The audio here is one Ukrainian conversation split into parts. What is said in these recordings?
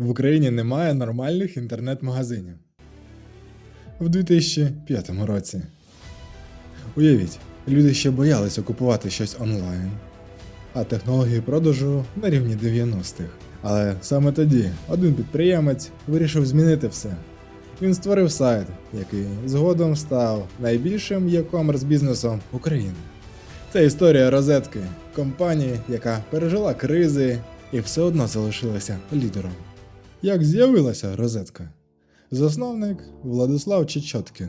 В Україні немає нормальних інтернет-магазинів. В 2005 році. Уявіть, люди ще боялися купувати щось онлайн, а технології продажу на рівні 90-х. Але саме тоді один підприємець вирішив змінити все. Він створив сайт, який згодом став найбільшим e-commerce бізнесом України. Це історія розетки, компанії, яка пережила кризи і все одно залишилася лідером. Як з'явилася розетка? Засновник Владислав Чечоткін.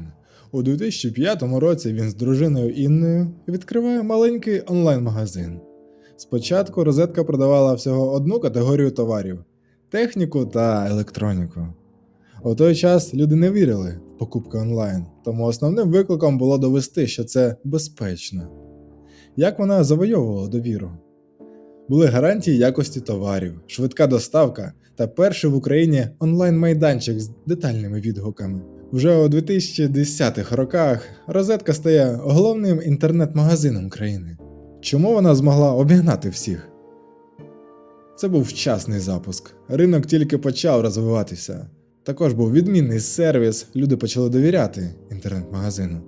У 2005 році він з дружиною Інною відкриває маленький онлайн-магазин. Спочатку розетка продавала всього одну категорію товарів техніку та електроніку. У той час люди не вірили в покупки онлайн, тому основним викликом було довести, що це безпечно. Як вона завойовувала довіру? Були гарантії якості товарів, швидка доставка та перший в Україні онлайн-майданчик з детальними відгуками. Вже у 2010-х роках розетка стає головним інтернет-магазином країни. Чому вона змогла обігнати всіх? Це був вчасний запуск. Ринок тільки почав розвиватися. Також був відмінний сервіс, люди почали довіряти інтернет-магазину.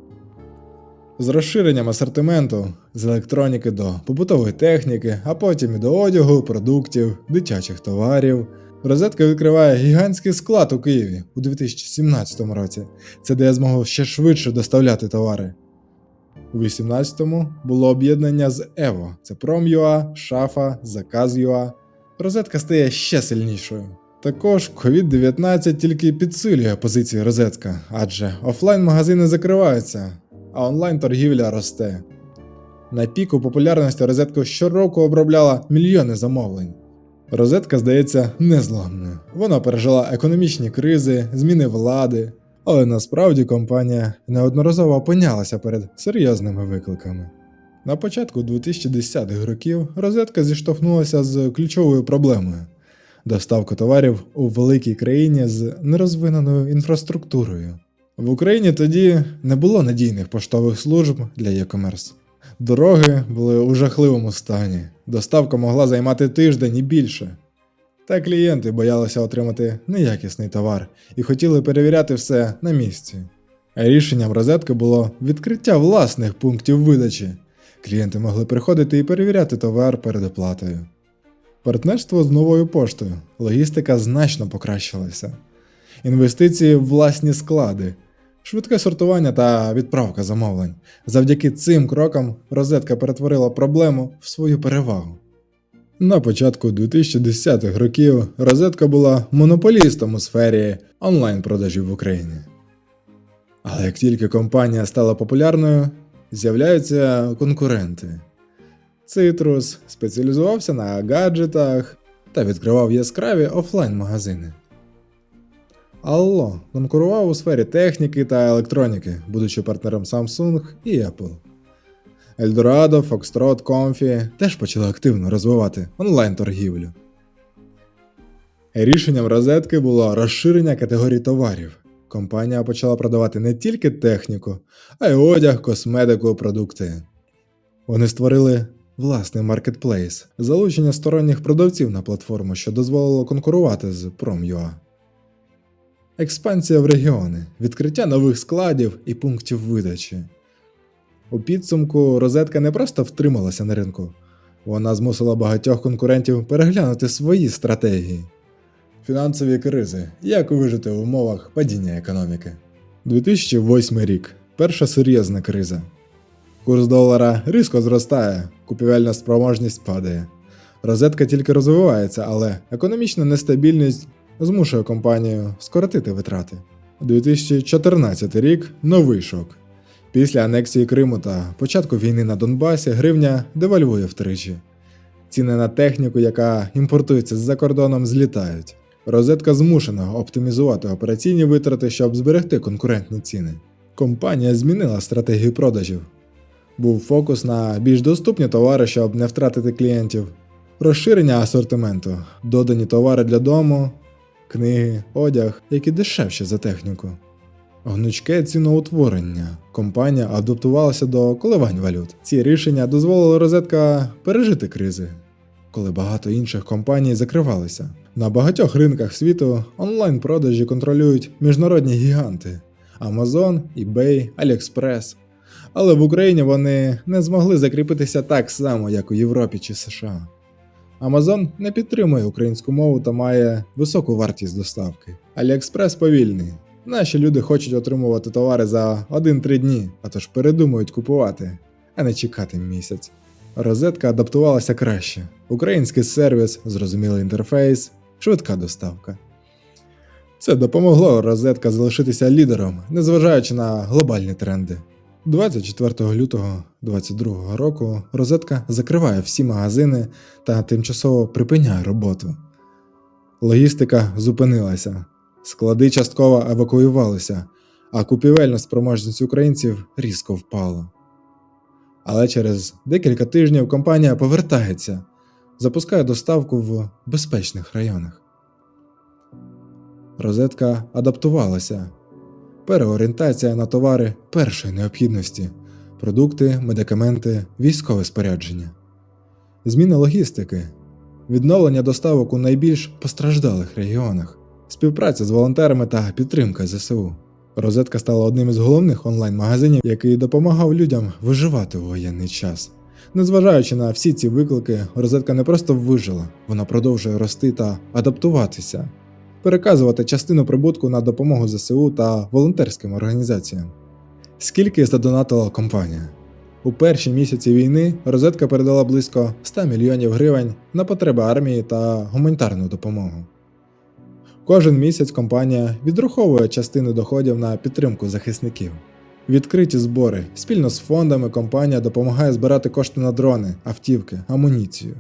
З розширенням асортименту з електроніки до побутової техніки, а потім і до одягу, продуктів, дитячих товарів. Розетка відкриває гігантський склад у Києві у 2017 році. Це де змогу ще швидше доставляти товари. У 18-му було об'єднання з Ево. Це Prom.ua, Шафа, Заказ.ua. Розетка стає ще сильнішою. Також COVID-19 тільки підсилює позиції розетка, адже офлайн-магазини закриваються, а онлайн-торгівля росте. На піку популярності розетку щороку обробляла мільйони замовлень. Розетка здається незламною. Вона пережила економічні кризи, зміни влади, але насправді компанія неодноразово опинялася перед серйозними викликами. На початку 2010-х років розетка зіштовхнулася з ключовою проблемою доставка товарів у великій країні з нерозвиненою інфраструктурою. В Україні тоді не було надійних поштових служб для e-commerce. Дороги були у жахливому стані, доставка могла займати тиждень і більше. Та клієнти боялися отримати неякісний товар і хотіли перевіряти все на місці. Рішенням розетки було відкриття власних пунктів видачі. Клієнти могли приходити і перевіряти товар перед оплатою. Партнерство з новою поштою, логістика значно покращилася. Інвестиції в власні склади, швидке сортування та відправка замовлень. Завдяки цим крокам розетка перетворила проблему в свою перевагу. На початку 2010-х років розетка була монополістом у сфері онлайн-продажів в Україні. Але як тільки компанія стала популярною, з'являються конкуренти. Citrus спеціалізувався на гаджетах та відкривав яскраві офлайн-магазини. Allo конкурував у сфері техніки та електроніки, будучи партнером Samsung і Apple. Eldorado, Foxtrot, Comfy теж почали активно розвивати онлайн-торгівлю. Рішенням розетки було розширення категорій товарів. Компанія почала продавати не тільки техніку, а й одяг, косметику, продукти. Вони створили власний маркетплейс, залучення сторонніх продавців на платформу, що дозволило конкурувати з Prom.ua. Експансія в регіони, відкриття нових складів і пунктів видачі. У підсумку розетка не просто втрималася на ринку, вона змусила багатьох конкурентів переглянути свої стратегії. Фінансові кризи. Як вижити в умовах падіння економіки? 2008 рік. Перша серйозна криза. Курс долара різко зростає, купівельна спроможність падає. Розетка тільки розвивається, але економічна нестабільність змушує компанію скоротити витрати. 2014 рік новий шок. Після анексії Криму та початку війни на Донбасі гривня девальвує втричі. Ціни на техніку, яка імпортується з-за кордоном, злітають. Розетка змушена оптимізувати операційні витрати, щоб зберегти конкурентні ціни. Компанія змінила стратегію продажів. Був фокус на більш доступні товари, щоб не втратити клієнтів, розширення асортименту, додані товари для дому, книги, одяг, які дешевші за техніку. Гнучке ціноутворення. Компанія адаптувалася до коливань валют. Ці рішення дозволили розетка пережити кризи, коли багато інших компаній закривалися. На багатьох ринках світу онлайн-продажі контролюють міжнародні гіганти Amazon, eBay, AliExpress. Але в Україні вони не змогли закріпитися так само, як у Європі чи США. Amazon не підтримує українську мову та має високу вартість доставки. AliExpress повільний. Наші люди хочуть отримувати товари за 1-3 дні, а тож передумують купувати, а не чекати місяць. Розетка адаптувалася краще. Український сервіс, зрозумілий інтерфейс, швидка доставка. Це допомогло розетка залишитися лідером, незважаючи на глобальні тренди. 24 лютого 2022 року розетка закриває всі магазини та тимчасово припиняє роботу. Логістика зупинилася, склади частково евакуювалися, а купівельна спроможність українців різко впала. Але через декілька тижнів компанія повертається, запускає доставку в безпечних районах. Розетка адаптувалася. Переорієнтація на товари першої необхідності, продукти, медикаменти, військове спорядження, зміна логістики, відновлення доставок у найбільш постраждалих регіонах, співпраця з волонтерами та підтримка ЗСУ. Розетка стала одним із головних онлайн-магазинів, який допомагав людям виживати у воєнний час. Незважаючи на всі ці виклики, розетка не просто вижила, вона продовжує рости та адаптуватися, переказувати частину прибутку на допомогу ЗСУ та волонтерським організаціям. Скільки задонатила компанія? У перші місяці війни розетка передала близько 100 мільйонів гривень на потреби армії та гуманітарну допомогу. Кожен місяць компанія відраховує частину доходів на підтримку захисників. Відкриті збори. Спільно з фондами компанія допомагає збирати кошти на дрони, автівки, амуніцію.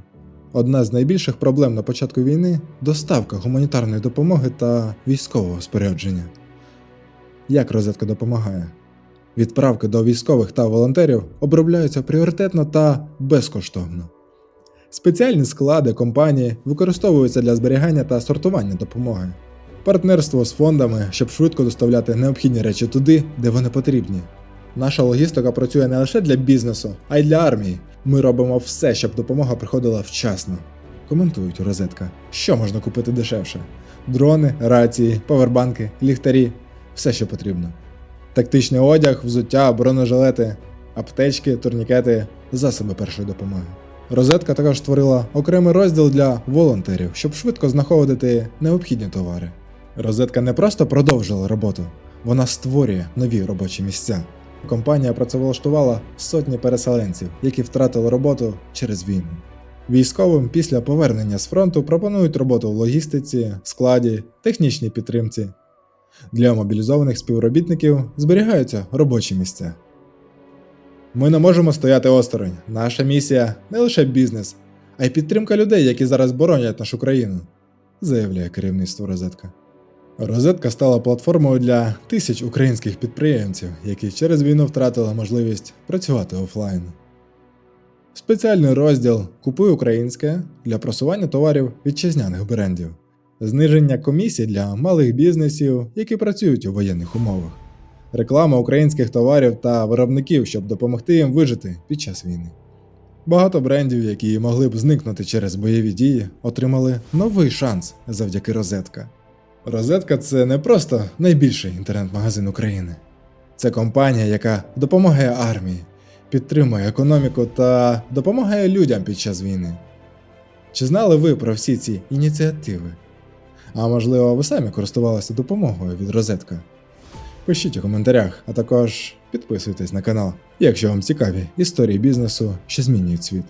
Одна з найбільших проблем на початку війни доставка гуманітарної допомоги та військового спорядження. Як розетка допомагає? Відправки до військових та волонтерів обробляються пріоритетно та безкоштовно. Спеціальні склади компанії використовуються для зберігання та сортування допомоги. Партнерство з фондами, щоб швидко доставляти необхідні речі туди, де вони потрібні. Наша логістика працює не лише для бізнесу, а й для армії. Ми робимо все, щоб допомога приходила вчасно. Коментують розетка. Що можна купити дешевше? Дрони, рації, павербанки, ліхтарі все, що потрібно. Тактичний одяг, взуття, бронежилети, аптечки, турнікети, засоби першої допомоги. Розетка також створила окремий розділ для волонтерів, щоб швидко знаходити необхідні товари. Розетка не просто продовжила роботу, вона створює нові робочі місця. Компанія працевлаштувала сотні переселенців, які втратили роботу через війну. Військовим після повернення з фронту пропонують роботу в логістиці, складі, технічній підтримці. Для мобілізованих співробітників зберігаються робочі місця. Ми не можемо стояти осторонь. Наша місія не лише бізнес, а й підтримка людей, які зараз боронять нашу країну, заявляє керівництво розетка. Розетка стала платформою для тисяч українських підприємців, які через війну втратили можливість працювати офлайн. Спеціальний розділ Купуй українське для просування товарів вітчизняних брендів, зниження комісій для малих бізнесів, які працюють у воєнних умовах, реклама українських товарів та виробників, щоб допомогти їм вижити під час війни. Багато брендів, які могли б зникнути через бойові дії, отримали новий шанс завдяки розетка. Розетка це не просто найбільший інтернет-магазин України. Це компанія, яка допомагає армії, підтримує економіку та допомагає людям під час війни. Чи знали ви про всі ці ініціативи? А можливо, ви самі користувалися допомогою від розетка? Пишіть у коментарях, а також підписуйтесь на канал, якщо вам цікаві історії бізнесу, що змінюють світ.